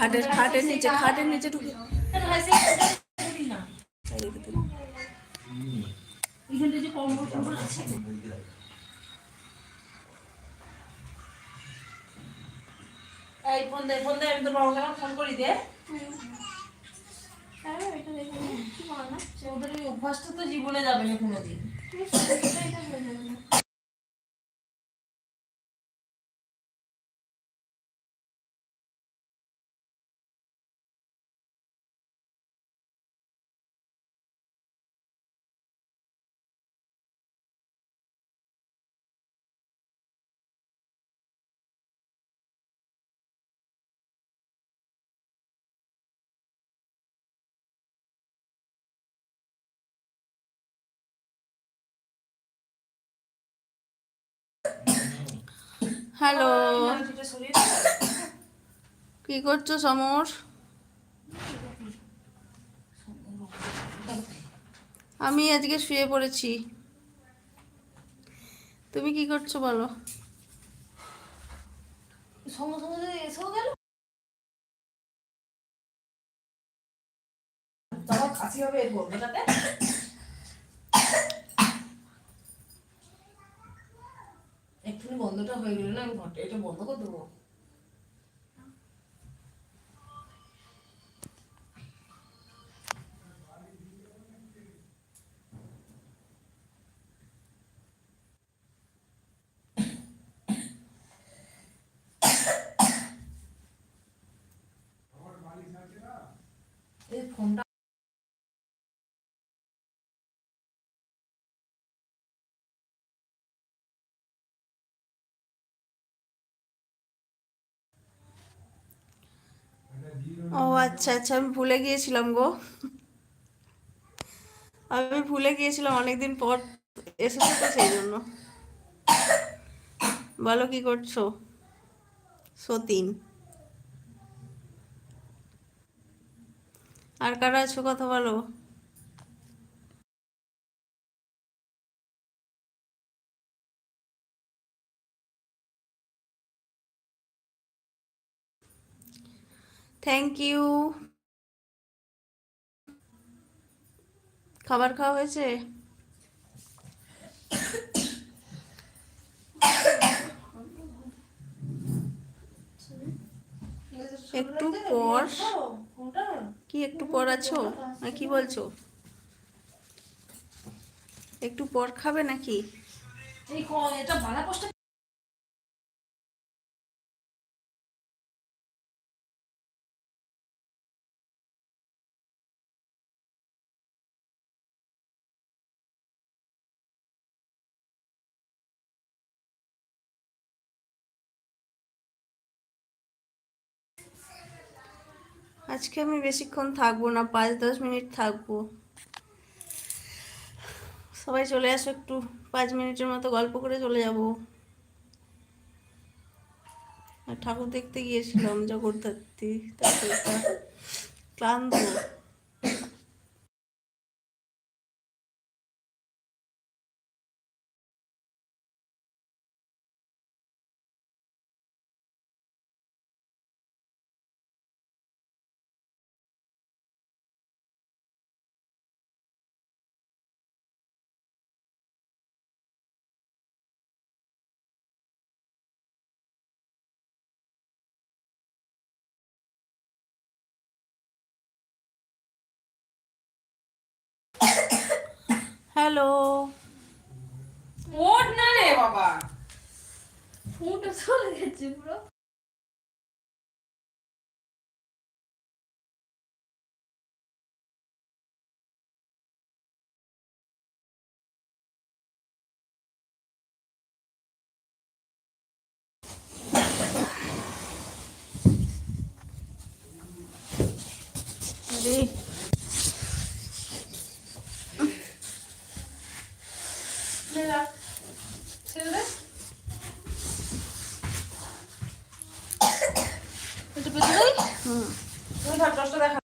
খাটের খাটের নিচে খাটের নিচে ঢুকে এই ফোন দে ফোন দে আমি তোর বাবাকে ফোন করি দে। হ্যাঁ অভ্যাসটা তো জীবনে যাবে না কোনোদিন। হ্যালো কি করছ সমর? আমি আজকে শুয়ে পড়েছি। তুমি কি করছ বলো? এসেও গেল বন্ধটা হয়ে গেলে না আমি ঘরটা এটা বন্ধ করে দেবো এই ফোনটা ও আচ্ছা আচ্ছা আমি ভুলে গিয়েছিলাম গো। আমি ভুলে গিয়েছিলাম অনেকদিন পর এসেছ তো সেই জন্য। বলো কি করছ? সতীন। আর কারা আছো কথা বলো? থ্যাংক ইউ খাবার খাওয়া হয়েছে? একটু পর। কি একটু পর আছো? কি বলছো? একটু পর খাবে নাকি? আজকে আমি বেশিক্ষণ থাকব না, পাঁচ দশ মিনিট থাকব। সবাই চলে আসো, একটু পাঁচ মিনিটের মতো গল্প করে চলে যাব। ঠাকুর দেখতে গিয়েছিলাম, জগদ্ধাত্রী, তারপরে ক্লান্ত। হ্যালো। ওঠ না রে বাবা। ফোনটা চলে গেছে পুরো। আরে থাক, দেখা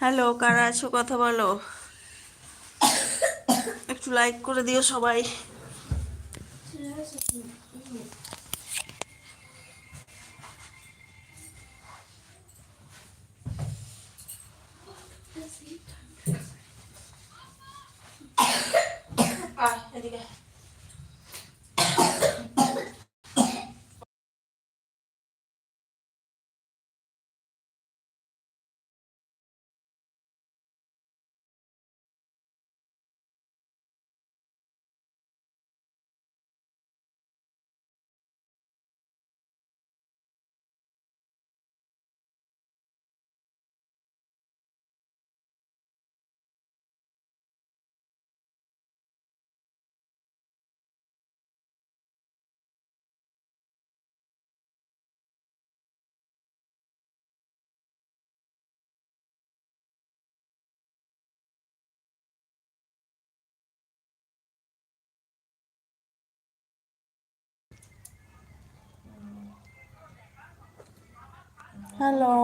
হ্যালো কারা আছো? কথা বলো। একটু লাইক করে দিও সবাই। হ্যালো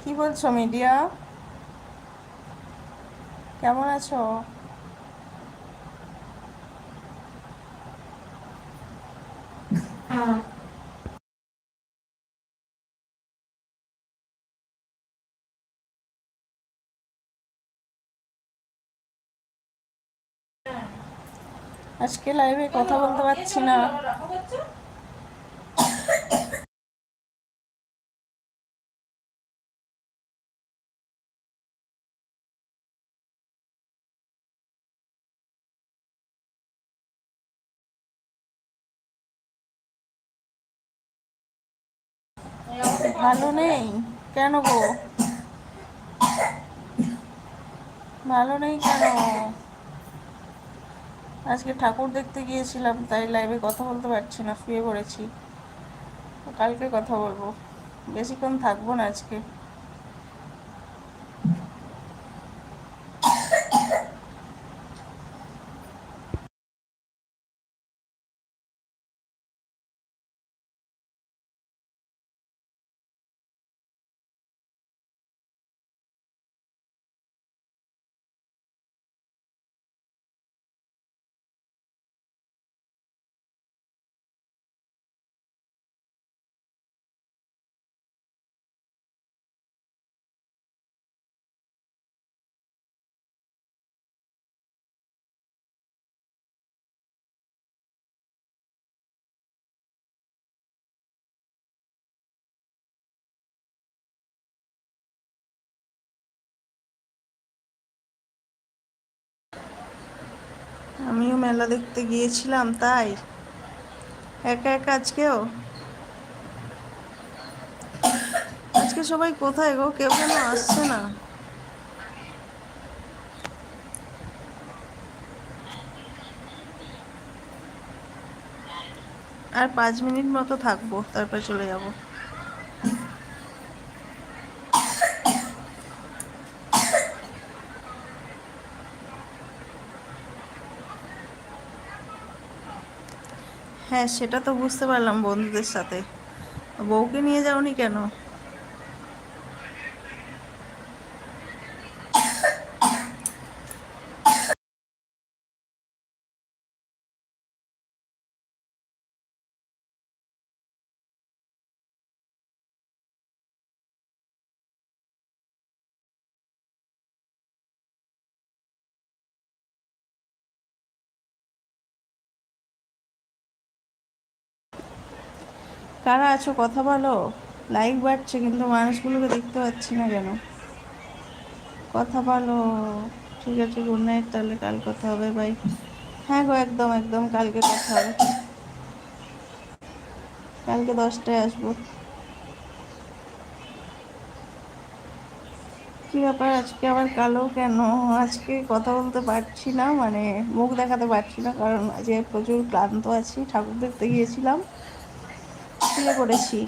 কি বলছো মিডিয়া? কেমন আছো? আজকে লাইভে কথা বলতে পারছি না। ভালো নেই? কেন গো? ভালো নেই কেন? আজকে ঠাকুর দেখতে গিয়েছিলাম, তাই লাইভে কথা বলতে পারছি না, শুয়ে পড়েছি। কালকে কথা বলব। বেশিক্ষণ থাকব না আজকে। আমিও মেলা দেখতে গিয়েছিলাম, তাই? একা একা আজকেও? আজকে সবাই কোথায় গো? কেউ কেন আসছে না। আর পাঁচ মিনিট মতো থাকব, তারপর চলে যাব। হ্যাঁ সেটা তো বুঝতে পারলাম বন্ধুদের সাথে। বউকে নিয়ে যাওনি কেন? কারা আছো? কথা বলো। লাইক বাড়ছে, কিন্তু মানুষগুলোকে দেখতে পাচ্ছি না কেন? কথা বলো। ঠিক আছে গুড নাইট তাহলে কাল কথা হবে ভাই হ্যাঁ গো, একদম একদম, কালকে কথা হবে। কালকে দশটায় আসব। কি ব্যাপার, আজকে আবার কালো কেন? আজকে কথা বলতে পারছি না মানে মুখ দেখাতে পারছি না, কারণ আজকে প্রচুর ক্লান্ত আছি। ঠাকুর দেখতে গিয়েছিলাম। শুয়ে পড়েছি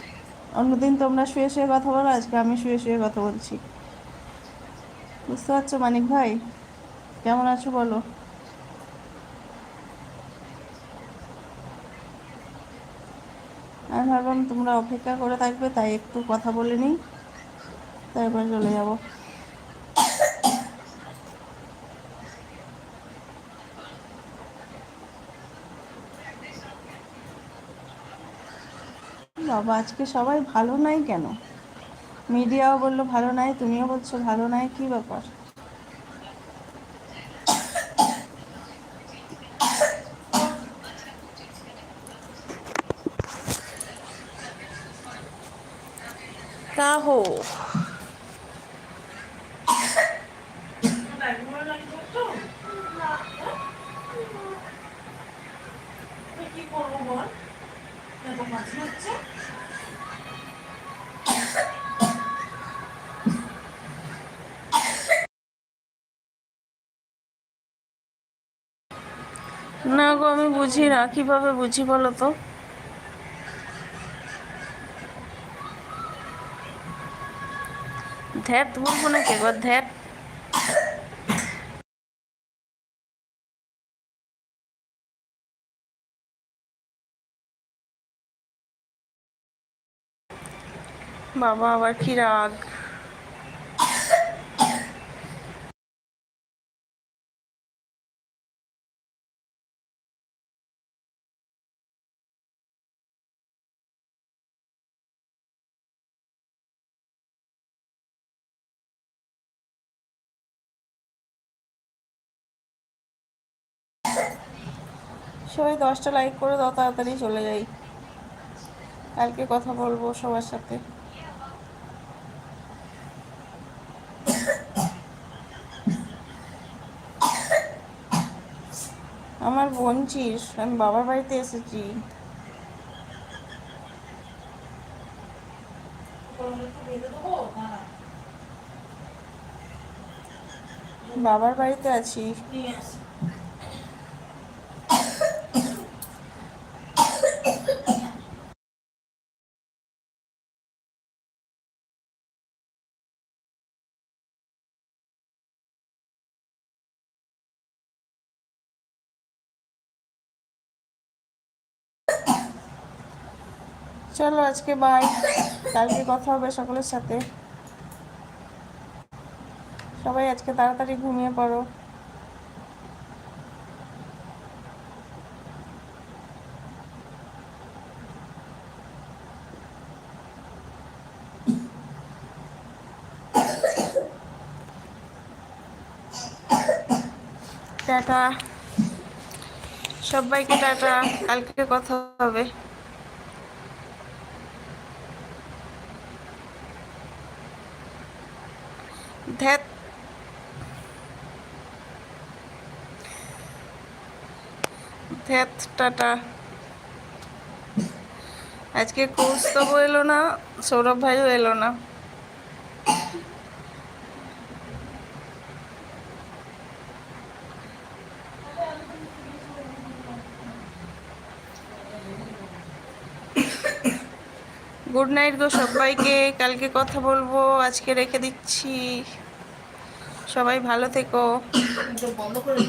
অন্যদিন তোমরা শুয়ে শুয়ে কথা বলো, আজকে আমি শুয়ে শুয়ে কথা বলছি। বুঝতে পারছ মানিক ভাই? কেমন আছো বলো? আমি ভাবলাম তোমরা অপেক্ষা করে থাকবে, তাই একটু কথা বলে নিই। তারপর চলে যাব। বাবা আজকে সবাই ভালো নাই কেন? মিডিয়াও বলল ভালো নাই তুমিও বলছো ভালো নাই কি ব্যাপার? তা হো। ব্যাগগুলো লাগবে তো তুই কি করব বল? হচ্ছে না গো আমি বুঝি না, কীভাবে বুঝি বলো তো? ধ্যাত বলব না কে গো ধ্যাত। বাবা, আবার কি রাগ। সবাই দশটা লাইক করে দাও, তাড়াতাড়ি চলে যাই। কালকে কথা বলব সবার সাথে। আমার বোন চিস, আমি বাবার বাড়িতে এসেছি। বাবার বাড়িতে আছি। চলো আজকে বাই কালকে কথা হবে সকলের সাথে। সবাই আজকে তাড়াতাড়ি ঘুমিয়ে পড়ো। টাটা। সবাইকে টাটা। কালকে কথা হবে ধ্যাত ধ্যাত টাটা। আজকে কৌস্তবও এলো না, সৌরভ ভাইও এলো না। গুড নাইট গো সবাইকে, কালকে কথা বলব, আজকে রেখে দিচ্ছি। সবাই ভালো থেকো। বন্ধ করে